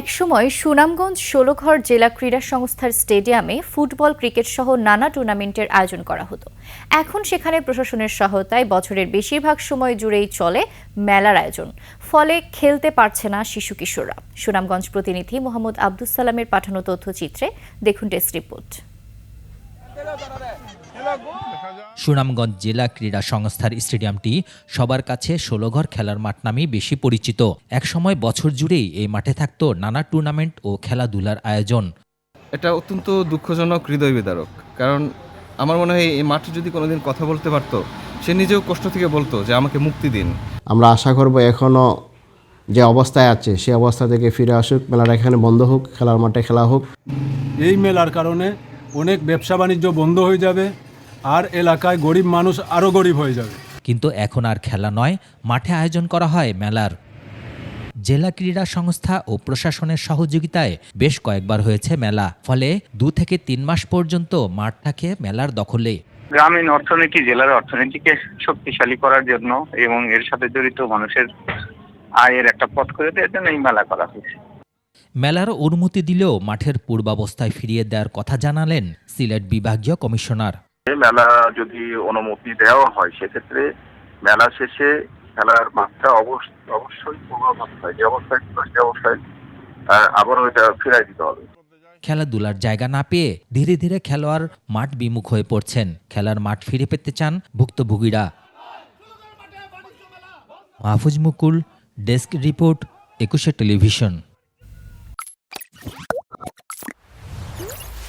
একসময় সুনামগঞ্জ ষোলঘর জেলা ক্রীড়া সংস্থার স্টেডিয়ামে ফুটবল, ক্রিকেট সহ নানা টুর্নামেন্টের আয়োজন করা হতো। এখন সেখানে প্রশাসনের সহায়তায় বছরের বেশিরভাগ সময় জুড়েই চলে মেলার আয়োজন। ফলে খেলতে পারছে না শিশু কিশোররা। সুনামগঞ্জ প্রতিনিধি মোহাম্মদ আব্দুল সালামের পাঠানো তথ্যচিত্রে দেখুন টেস্ট রিপোর্ট। সুনামগঞ্জ জেলা ক্রীড়া সংস্থার স্টেডিয়ামটি সবার কাছে ষোলোঘর খেলার মাঠ নামেই বেশি পরিচিত। একসময় বছর জুড়েই এই মাঠে থাকতো নানা টুর্নামেন্ট ও খেলাধুলার আয়োজন। এটা অত্যন্ত দুঃখজনক হৃদয় বিদারক। কারণ আমার মনে হয় এই মাঠে যদি কোনোদিন কথা বলতে পারতো সে নিজেও কষ্ট থেকে বলতো যে আমাকে মুক্তি দিন। আমরা আশা করব এখনও যে অবস্থায় আছে সে অবস্থা থেকে ফিরে আসুক মেলাটা এখানে বন্ধ হোক খেলার মাঠে খেলা হোক। এই মেলার কারণে অনেক ব্যবসা বাণিজ্য বন্ধ হয়ে যাবে আর এলাকায় গরিব মানুষ আরও গরিব হয়ে যাবে। কিন্তু এখন আর খেলা নয় মাঠে আয়োজন করা হয় মেলার। জেলা ক্রীড়া সংস্থা ও প্রশাসনের সহযোগিতায় বেশ কয়েকবার হয়েছে মেলা ফলে দু থেকে তিন মাস পর্যন্ত মাঠ থাকে মেলার দখলে। গ্রামীণ অর্থনীতি জেলার অর্থনীতিকে শক্তিশালী করার জন্য এবং এর সাথে জড়িত মানুষের আয়ের একটা পথ করে দেওয়ার জন্য এই মেলা করা হয়েছে। মেলার অনুমতি দিলেও মাঠের পূর্বাবস্থায় ফিরিয়ে দেওয়ার কথা জানালেন সিলেট বিভাগীয় কমিশনার। মেলা যদি অনুমতি দেওয়া হয় সেক্ষেত্রে মেলা শেষে খেলার মাঠটা অবশ্যই পূর্বাবস্থায় যে অবস্থায় সে অবস্থায় আবারও এটা ফিরাই দিতে হবে। খেলাধুলার জায়গা না পেয়ে ধীরে ধীরে খেলোয়াড় মাঠ বিমুখ হয়ে পড়ছেন। খেলার মাঠ ফিরে পেতে চান ভুক্তভোগীরা। Mahfuz Mukul desk report Ekushey television.